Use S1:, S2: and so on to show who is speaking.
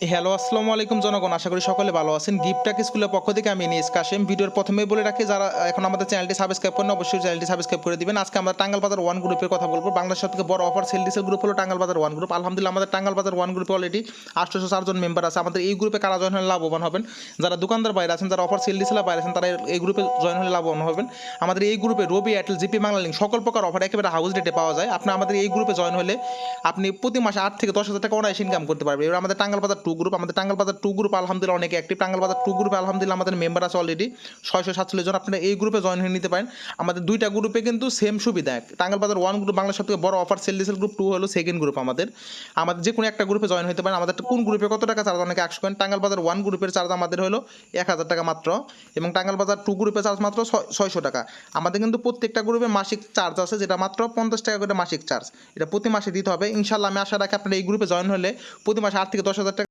S1: Hello, আসসালামু আলাইকুম জনগণ। আশা করি সকলে ভালো আছেন। গিফটাক স্কুলের পক্ষ থেকে আমি নিয়ে কাশেম ভিডিওর প্রথমেই বলে রাখি, যারা এখন আমাদের চ্যানেলটি সাবস্ক্রাইব করেন অবশ্যই চ্যানেলটি সাবস্ক্রাইব করে দিবেন। আজকে আমরা টাঙ্গাল বাজার ওয়ান গ্রুপের কথা বলব। বাংলাদেশ সবথেকে বড় অফার সেল ডিসেল গ্রুপ হলো টাঙ্গাল বাজার ওয়ান গ্রুপ আলহামদুলিল্লাহ, আমাদের টাঙ্গাল বাজার ওয়ান গ্রুপে অলরেডি আটশোশো চারজন মেম্বার আছে। আমাদের এই গ্রুপে কারা জয়েন হলে লাভবান হবেন? যারা দোকানদার বাইরে আছেন, যারা অফার সেল ডিসেলের বাইরে আছেন, তারা এই গ্রুপে জয়েন হলে লাভবান হবেন। আমাদের এই গ্রুপে Robi Airtel GP Bangla link সকল প্রকার অফার একেবারে হাউস রেটে পাওয়া যায়। আপনি আমাদের এই গ্রুপে জয়েন হলে আপনি প্রতি মাসে আট থেকে দশ হাজার টাকা অনায়াসে ইনকাম করতে পারবেন। এবার আমাদের টাঙ্গাল বাজার টু গ্রুপ আমাদের টাঙ্গাল বাজার টু গ্রুপ আলহামদুলিল্লাহ অনেক অ্যাক্টিভ টাঙ্গাল বাজার টু গ্রুপে আলহামদুলিল্লাহ আমাদের মেম্বার আছে অলরেডি ছয়শো সাতচল্লিশ জন, আপনারা এই গ্রুপে জয়েন হয়ে নিতে পারেন। আমাদের দুইটা গ্রুপে কিন্তু সেম সুবিধা। টাঙ্গাল বাজার ওয়ান গ্রুপ বাংলার সবথেকে বড় অফার সেল ডিসেল গ্রুপ টু হলো সেকেন্ড গ্রুপ আমাদের। আমাদের যে কোনো একটা গ্রুপে জয়েন হতে পারেন। আমাদের কোন গ্রুপে কত টাকা চার্জ অনেকে একশো করেন টাঙ্গাল বাজার ওয়ান গ্রুপের চার্জ আমাদের হলো এক হাজার টাকা মাত্র। এবং টাঙ্গাল বাজার টু গ্রুপের চার্জ মাত্র ছয়শো টাকা। আমাদের কিন্তু প্রত্যেকটা গ্রুপে মাসিক চার্জ আছে, যেটা মাত্র পঞ্চাশ টাকা করে মাসিক চার্জ এটা প্রতি মাসে দিতে হবে। ইনশাল্লাহ আমি আশা রাখি আপনারা এই গ্রুপে জয়েন হলে প্রতি মাসে আট থেকে দশ হাজার টাকা